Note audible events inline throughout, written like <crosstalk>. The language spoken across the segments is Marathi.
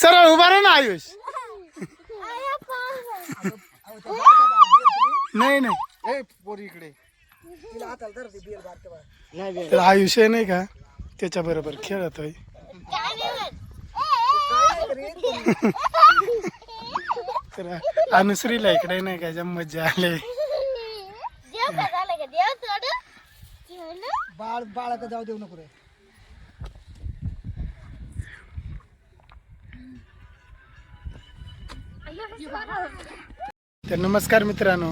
सरळ उभा राहा ना आयुष. नाही नाही. ए पोरी इकडे तर आयुष आहे नाही का? त्याच्या बरोबर खेळतोय तर अनुश्रीला इकडे नाही का जम मजा आले. बाळ बाळाकडे जाऊ देऊ नको रे. तर नमस्कार मित्रांनो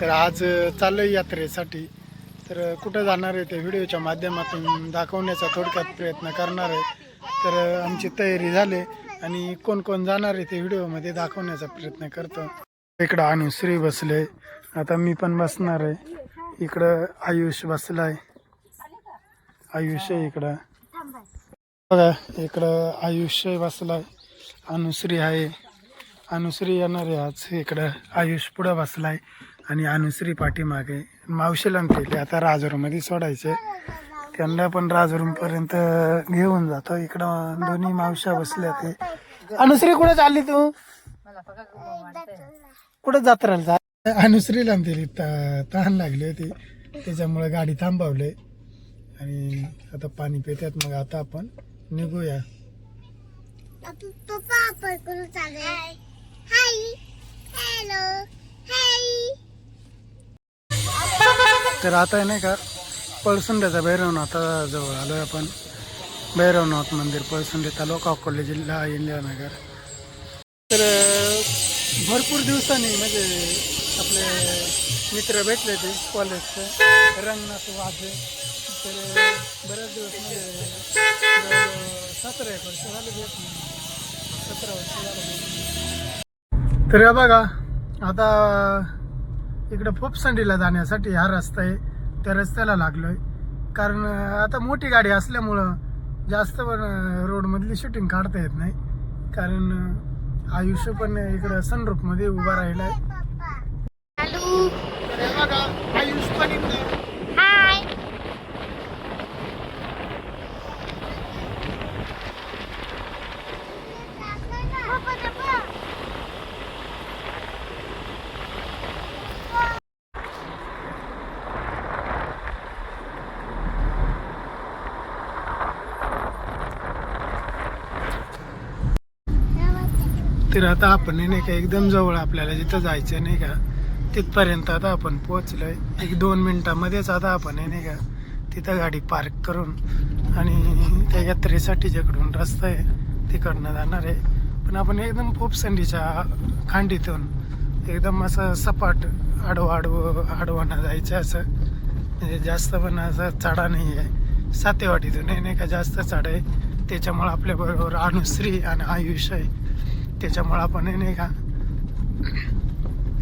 तर आज चाललोय यात्रेसाठी. तर कुठं जाणार आहे ते व्हिडिओच्या माध्यमातून दाखवण्याचा थोडक्यात प्रयत्न करणार आहे. तर आमची तयारी झाली आणि कोण कोण जाणार आहे ते व्हिडिओमध्ये दाखवण्याचा प्रयत्न करतो. इकडं अनुश्री बसले. आता मी पण बसणार आहे. इकडं आयुष बसलाय. आयुष आहे इकडं. बघा इकडं आयुष्य बसलाय. अनुश्री आहे. अनुश्री येणार आहे आज. इकडं आयुष पुढं बसलाय आणि अनुश्री पाठीमागे मावशीला आणि आता राजरूमध्ये सोडायचे. त्यांना पण राजरूमपर्यंत घेऊन जातो. इकडं दोन्ही मावश्या बसल्या ते अनुश्री कुठं चालली तू? कुठं जात्राला अनुश्रीला दिली त- तहान लागली होती. त्याच्यामुळे गाडी थांबवले. आणि आता पाणी पितात मग आता आपण निघूया. हाय हॅलो हाय तर आता आहे नाही का पळसुंड्याचा भैरवनाथ जवळ आलो आहे आपण. भैरवनाथ मंदिर पळसुंडे तालुका अकोले जिल्हा इंदिरानगर तर भरपूर दिवसांनी म्हणजे आपले मित्र भेटले ते कॉलेजचे. रंगनाथ वाजे तर बऱ्याच बरेच दिवस म्हणजे सतरा एक वर्ष झाले भेट सतरा वर्ष झाले. तर हे बघा आता इकडं फोपसंडीला जाण्यासाठी हा रस्ता आहे. त्या रस्त्याला लागलोय. कारण अं, आता मोठी गाडी असल्यामुळं जास्त पण रोडमधली शूटिंग काढता येत नाही. कारण आयुष्य पण इकडं सनरूफमध्ये उभा राहिलाय. तर हे बघा, आयुष पण इकडं हाय तर आता आपण हे नाही का एकदम जवळ आपल्याला जिथं जायचं नाही का तिथपर्यंत आता आपण पोहोचलोय. एक दोन मिनटामध्येच आता आपण हे नाही का तिथं गाडी पार्क करून आणि त्या यात्रेसाठी जिकडून रस्ता आहे तिकडनं जाणार आहे. पण आपण एकदम पोपसंडीच्या खांडीतून एकदम असं सपाट आडवं आडवं आडवानं जायचं असं. म्हणजे जास्त पण असं चढा नाही आहे. सातेवाडीतून हे नाही का जास्त चढ आहे. त्याच्यामुळं आपल्याबरोबर अनुश्री आणि आयुष आहे. त्याच्यामुळं आपण हे नाही का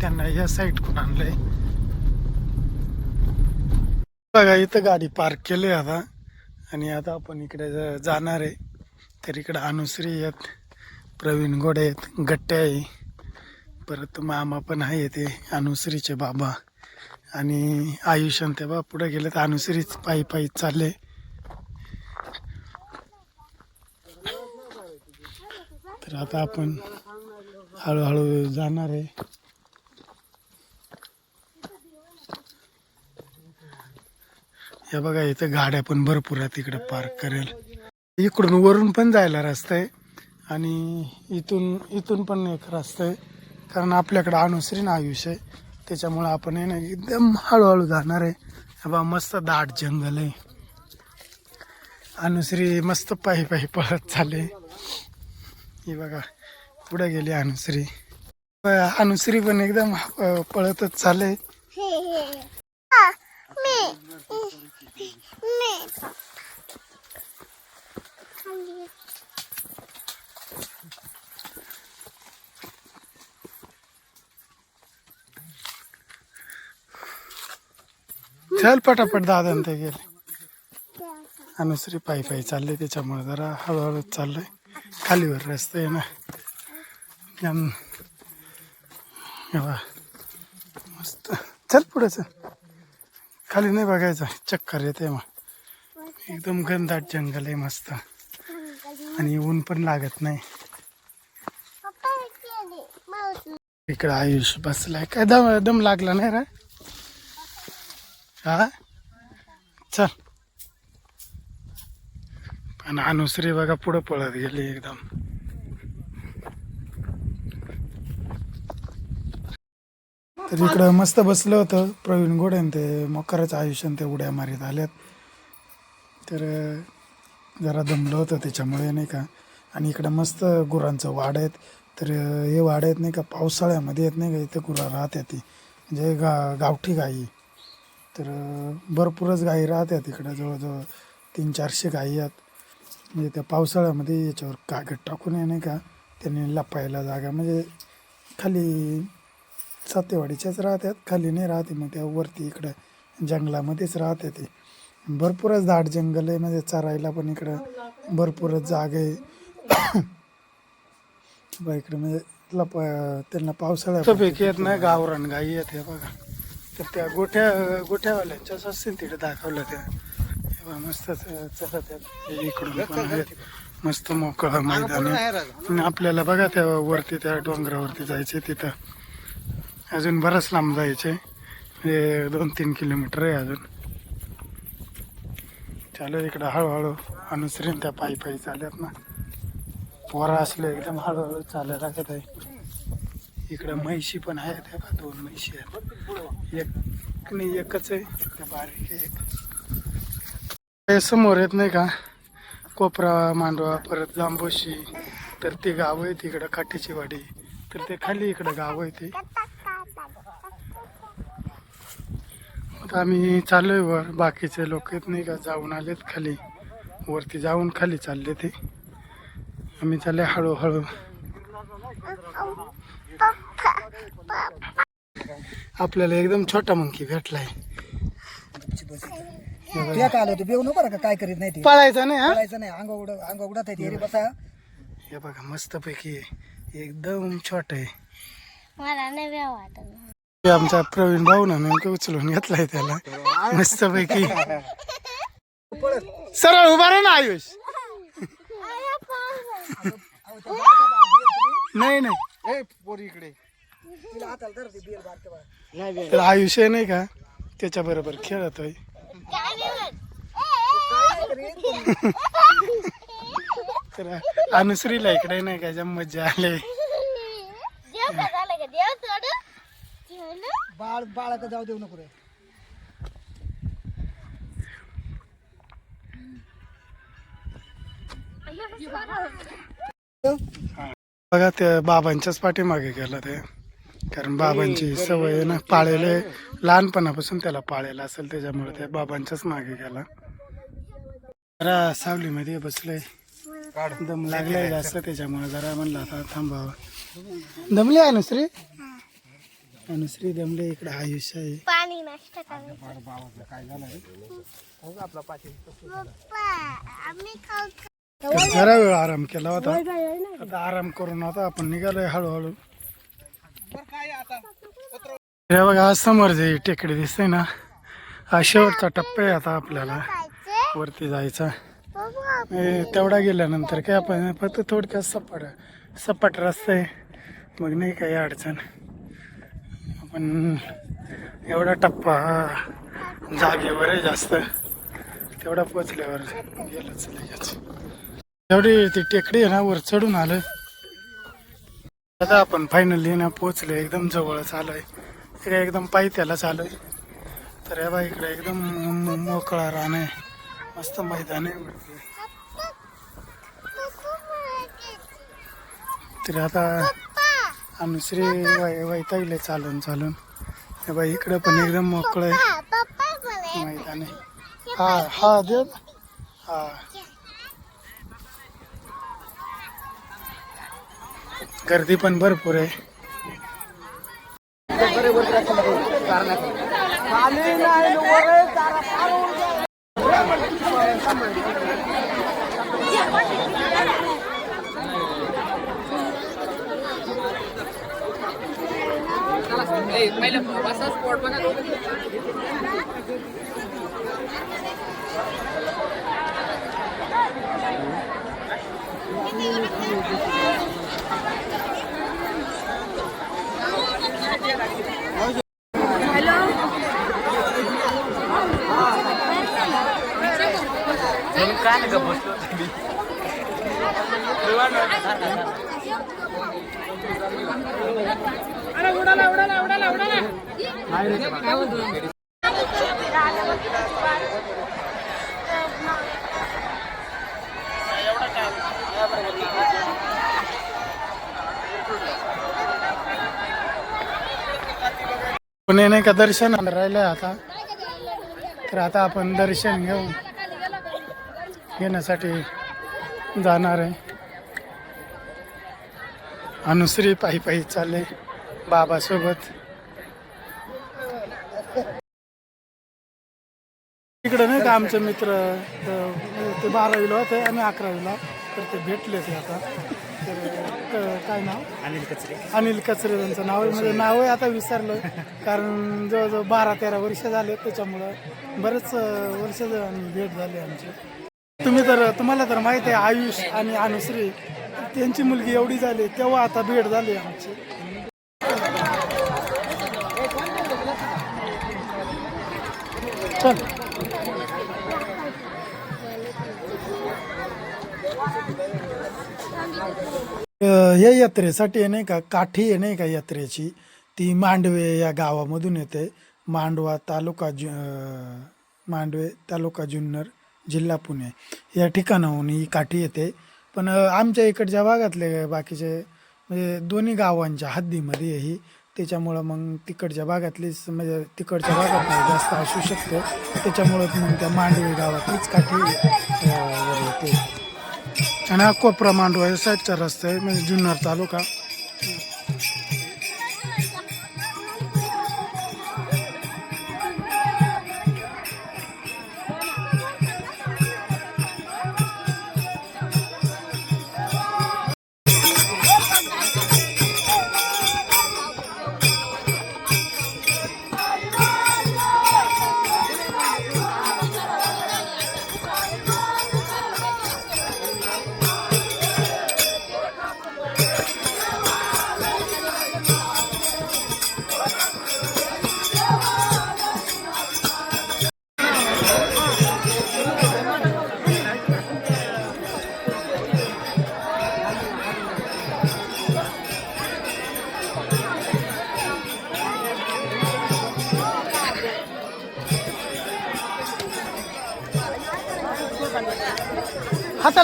त्यांना या साईडकडून आणलंय. बघा इथं गाडी पार्क केली आता. आणि आता आपण इकडे जाणार आहे. तर इकडं अनुश्री आहेत प्रवीण गोडे आहेत गट्टे आहे. परत मामा पण आहे ते अनुश्रीचे बाबा. आणि आयुष आणि ते पुढे गेले तर अनुश्रीच पायी पायी चालले. तर आता आपण हळूहळू जाणार आहे. हे बघा इथं गाड्या पण भरपूर आहेत इकडं पार्क करेल. इकडून वरून पण जायला रस्ता आहे आणि इथून इथून पण एक रस्ता आहे. कारण आपल्याकडं अनुसरी ना आयुष्य आहे. त्याच्यामुळं आपण आहे ना एकदम हळूहळू जाणार आहे. बाबा मस्त दाट जंगल आहे. अनुसरी मस्त पायी पायी पळत चालले. ही बघा पुढे गेली अनुश्री. अनुश्री पण एकदम पळतच चालले चल पटापट दादा ते गेले. अनुश्री पायी पायी चालले त्याच्यामुळे जरा हळूहळू चाललंय. खालीवर रस्ता आहे ना त्यामुळे मस्त चल पुढे चल खाली नाही बघायचं चक्कर येते मग एकदम घनदाट जंगल आहे मस्त. आणि ऊन पण लागत नाही. इकडं आयुष बसलाय. काय दम दम लागला नाही रे? हा? चल. आणि अनुसरी बघा पुढं पळत गेली एकदम तर इकडं मस्त बसलं होतं प्रवीण गोडे ते मकरच आयुष्यान ते उड्या मारीत आल्यात तर जरा दमलं होतं त्याच्यामुळे नाही का आणि इकडं मस्त गुरांचं वाड आहेत तर हे वाड आहेत नाही का पावसाळ्यामध्ये येत नाही का इथं गुरं राहतात ती म्हणजे गा गावठी गाई तर भरपूरच गाई राहतात इकडं जवळजवळ तीन चारशे गाई आहेत म्हणजे त्या पावसाळ्यामध्ये याच्यावर कागद टाकून आहे नाही का? त्यांनी लपायला जागा म्हणजे खाली सातेवाडीच्याच राहतात खाली नाही राहते मग त्या वरती इकडं जंगलामध्येच राहते ते. भरपूरच दाट जंगल आहे म्हणजे चरायला पण इकडं भरपूरच जागा आहे. <coughs> बा इकडं म्हणजे लप त्यांना पावसाळ्यापैकी येत नाही गावरान गाई येते बघा. तर त्या गोठ्या गोठ्यावाल्यांच्याच असतील तिकडे दाखवलं त्या. मस्त आहेत इकडून पण मस्त मोकळं मैदान आहे. आपल्याला बघा त्या वरती त्या डोंगरावरती जायचे तिथं. अजून बरंच लांब जायचे हे दोन तीन किलोमीटर आहे अजून. चालू इकडं हळूहळू. अनुसरीन त्या पायी पायी चालत ना. पोरं असले एकदम हळूहळू चालायला लागत आहे. इकडं म्हैशी पण आहेत. दोन म्हैशी आहेत. एक नाही एकच आहे. त्या बारीक आहे एक. समोर येत नाही का? कोपरा मांडवा परत जांबोशी तर ते गावं आहे तिकडं काठीची वाडी तर ते खाली इकडं गाव आहे ते आता आम्ही चाललोय वर. बाकीचे लोक येत नाही का? जाऊन आलेत खाली. वरती जाऊन खाली चालले ते. आम्ही चालले हळूहळू. आपल्याला एकदम छोटा मंकी भेटलाय. तुला काय आलं होतं? बेव नको का काय करीत नाही ते. पळायचा नाही हा? पळायचं नाही. अंग उड अंग उडत आहे ते. रे बसा. हे बघा मस्त पैकी एकदम छोट आहे. मला नाही वेळ वाटत हे आमचा प्रवीण भाऊ ना नेमकं उचलून घेतलाय त्याला. मस्त पैकी सरळ उभा राहा ना आयुष. नाही नाही. इकडे तिला हाताला धर ते बियर बारके बार. तर आयुष आहे नाही का त्याच्या बरोबर खेळतोय. तर अनुश्रीला इकडे नाही का जम मज्जा आले. देव का झालं का देव सोड ठेवलं बाळ बाळाकडे जाऊ देऊ नको रे. बघा ते बाबांच्याच पाठीमागे गेला ते. कारण बाबांची सवय आहे ना पाळलेले लहानपणापासून त्याला पाळलेला असेल त्याच्यामुळे ते बाबांच्याच मागे गेला. जरा सावलीमध्ये बसलोय. दम लागलाय जास्त त्याच्यामुळे जरा म्हणलं आता थांबावं. दमली अनुश्री? अनुश्री दमले इकडे आयुष्य आहे. पाणी नष्ट करायचं पप्पा आम्ही खाऊ तर जरा वेळ आराम केला होता. आता आराम करून आता आपण निघालोय हळूहळू. हे बघा समोर जे टेकडी दिसते ना हा शेवटचा टप्पा आहे आता आपल्याला. वरती जायचा. तेवढा गेल्यानंतर काय आपण फक्त थोडक्यात सपाट सपाट रस्ता आहे. मग नाही काही अडचण. आपण एवढा टप्पा जागेवर आहे जास्त तेवढा पोचल्यावर गेलंच लगेच. एवढी ती टेकडी आहे ना वर चढून आलं. आता आपण फायनली ना पोचले एकदम जवळच आलोय. इकडे एकदम पायथ्यालाच आलोय तर या बा इकडे एकदम मोकळा रान आहे. मस्त मैदान आहे. वरती. तर आता अनुश्री वै वैतागले चालून चालून. हे बाई इकडे पण एकदम मोकळं आहे. मैदान आहे. हा हा दे हा. गर्दी पण भरपूर आहे म्हणून नाही का दर्शन राहिलं आता? तर आता आपण दर्शन घेऊ. घेण्यासाठी जाणार आहे. अनुश्री पायी पायी चालले बाबासोबत. इकडे नाही का आमचे मित्र तर ते बारावीला होते आणि अकरावीला. तर ते भेटले ते आता. तर काय नाव? अनिल कचरे. अनिल कचरे त्यांचं नाव आहे. म्हणजे नाव आहे आता विसरलं कारण जवळजवळ बारा तेरा वर्ष झाले त्याच्यामुळं बरेच वर्ष भेट झाली आमची. तुम्ही तर तुम्हाला तर माहिती आहे आयुष आणि अनुश्री त्यांची मुलगी एवढी झाली तेव्हा आता भेट झाली आमची. चल. या यात्रेसाठी नाही का काठी आहे नाही का यात्रेची ती मांडवे या गावामधून येते. मांडवा तालुका जु मांडवे तालुका जुन्नर. जिल्हा पुणे. या ठिकाणाहून ही काठी येते. पण आमच्या इकडच्या भागातले बाकीचे म्हणजे दोन्ही गावांच्या हद्दीमध्ये आहे ही. त्याच्यामुळं मग तिकडच्या भागातलीच म्हणजे तिकडच्या भागात जास्त असू शकते. त्याच्यामुळं मग त्या मांडवी गावातलीच काठी येते. आणि हा कोपरा मांडवा या साईडचा रस्ता आहे म्हणजे जुन्नर तालुका.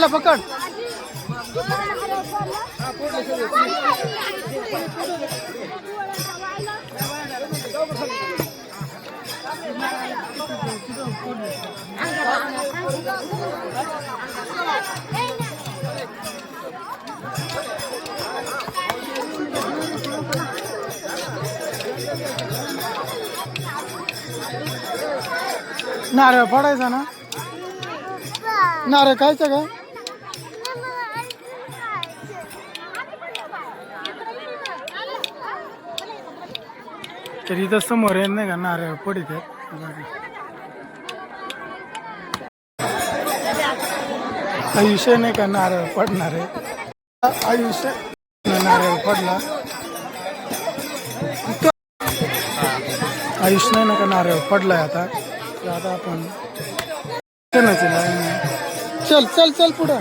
हाताला पकड. नारळ पडायचा ना? नारळ खायचं का? तर इथं समोर आहे नाही का? नारळ पडित आयुष्य नाही का नारळ पडणार आहे? आयुष्य नारळ पडला? आयुष्य नाही ना का नारळ पडलाय आता? आता आपण चल चल चल पुढं.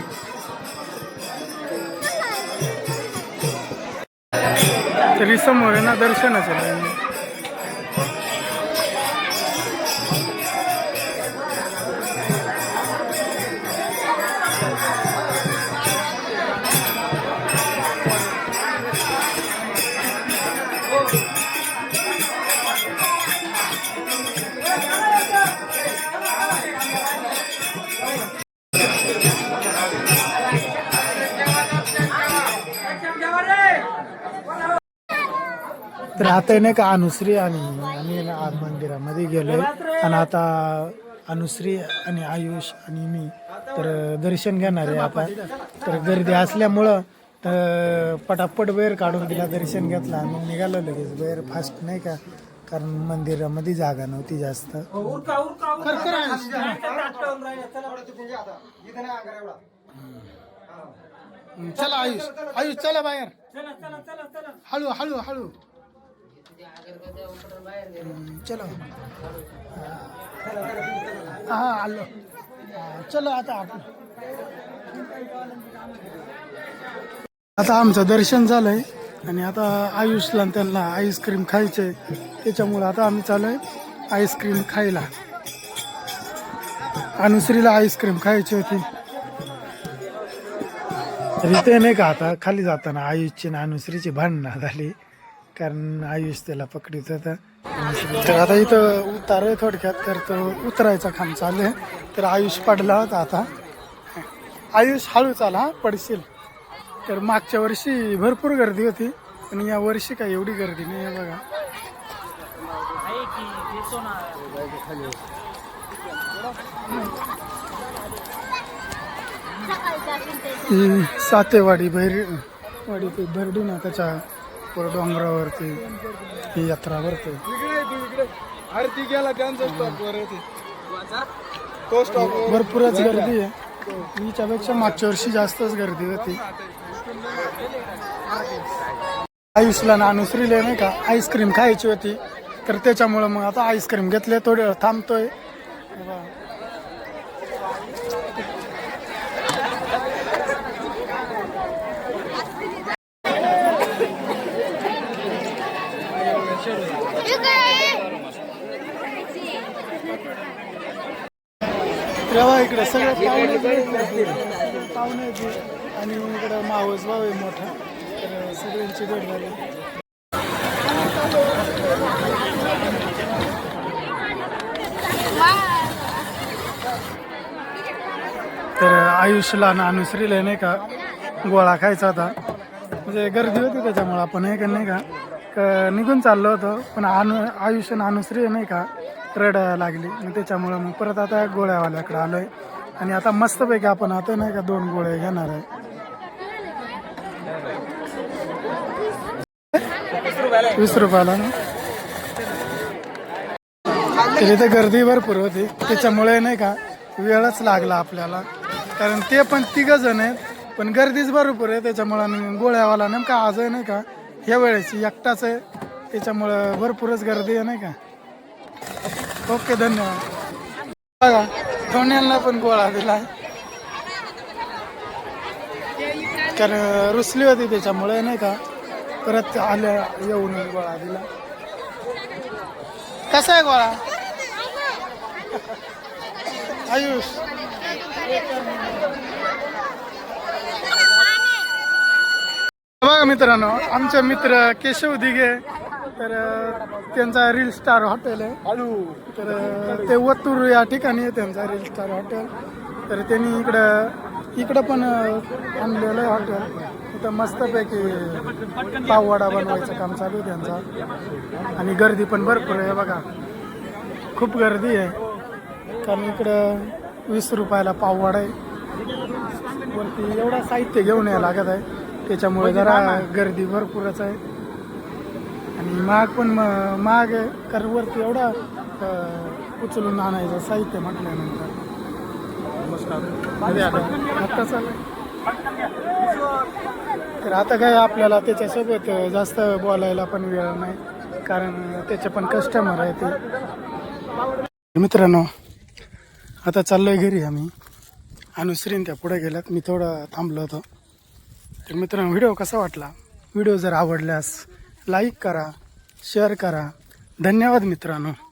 तरी समोर आहे ना दर्शनाचं लाईन. आता नाही का अनुश्री आणि आम्ही मंदिरामध्ये गेलोय. आणि आता अनुश्री आणि आयुष आणि मी तर दर्शन घेणार आहे आपण. तर गर्दी असल्यामुळं तर पटापट वेळ काढून तिला दर्शन घेतलं. आम्ही निघालो लगेच. वेळ फास्ट नाही का? कारण मंदिरामध्ये जागा नव्हती जास्त. आयुष. चला आयुष. आयुष चला बाहेर. हळू हळू हळू. चलो. हा आलो. चलो आता आपण. आता आमचं दर्शन झालंय आणि आता आयुषला त्यांना आईस्क्रीम खायचे त्याच्यामुळं आता आम्ही चालूय आईस्क्रीम खायला. अनुश्रीला आईस्क्रीम खायची होती. तरी नाही का आता खाली जाताना आयुषची आणि अनुश्रीची भांडणं झाली. कारण आयुष त्याला पकडीत होता तर आता इथं उतार आहे थोडक्यात तर तो उतरायचा खांब चालू आहे. तर आयुष पडला होता आता. आयुष हळू चाला हा, पडशील. तर मागच्या वर्षी भरपूर गर्दी होती पण या वर्षी काय एवढी गर्दी नाही आहे बघा. सातेवाडी भैर वाडी ते भरडून ना त्याच्या वर डोंगरावरती ही यात्रा भरते. आरती गेला त्यांचा तो स्टॉप भरपूरच गर्दी आहे. हिच्यापेक्षा मागच्या वर्षी जास्तच गर्दी होती. आयुषला ना अनुश्रीले नाही का आईस्क्रीम खायची होती. तर त्याच्यामुळं मग आता आईस्क्रीम घेतले थोडे थांबतोय. तेव्हा इकडे सगळे पाहुणे पाहुणे आणि इकडं मावस भाव आहे मोठा तर सगळ्यांची भेट झाली तर आयुष्यला आणि अनुश्रीला नाही का गोळा खायचा होता. म्हणजे गर्दी होती त्याच्यामुळं आपण हे का नाही का निघून चाललो होतो. पण अनु आयुष्य आणि अनुश्री नाही का रड लागली. मग त्याच्यामुळं मग परत आता गोळ्यावाल्याकडे आहे आणि आता मस्तपैकी आपण आता नाही का दोन गोळे घेणार आहे. वीस रुपयाला ना? तर इथे गर्दी भरपूर होती. त्याच्यामुळे नाही का वेळच लागला आपल्याला. कारण ते पण तिघ जण आहेत पण गर्दीच भरपूर आहे. त्याच्यामुळं गोळ्यावाला नेमका आज आहे नाही का ह्या वेळेची एकटाच आहे. त्याच्यामुळं भरपूरच गर्दी आहे नाही का. ओके धन्यवाद. बघा दोन्यांना पण गोळा दिला कारण रुसली होती त्याच्यामुळे नाही का? परत आल्या येऊन गोळा दिला. कसा आहे गोळा? आयुष. बघा मित्रांनो आमचे मित्र केशव दिघे तर त्यांचा रील स्टार हॉटेल आहे. तर ते वतूर या ठिकाणी आहे त्यांचा रील स्टार हॉटेल तर त्यांनी इकडं इकडं पण आणलेलं आहे हॉटेल इथं मस्तपैकी पाववाडा बनवायचं काम चालू आहे त्यांचा. आणि गर्दी पण भरपूर आहे बघा. खूप गर्दी आहे. कारण इकडं वीस रुपयाला पाववाडा आहे. वरती एवढं साहित्य घेऊन यायला लागत आहे. त्याच्यामुळे जरा गर्दी भरपूरच आहे. आणि महाग पण म- महाग आहे कारण वरती एवढा उचलून आणायचं साहित्य म्हटल्यानंतर. आता चालू तर आता काय आपल्याला त्याच्यासोबत जास्त बोलायला पण वेळ नाही कारण त्याचे पण कस्टमर आहे ते. मित्रांनो आता चाललोय घरी आम्ही. अनुश्रीन त्या पुढे गेल्यात. मी थोडं थांबलो होतो. तर मित्रांनो व्हिडिओ कसा वाटला? व्हिडिओ जर आवडल्यास लाईक करा शेअर करा. धन्यवाद मित्रांनो.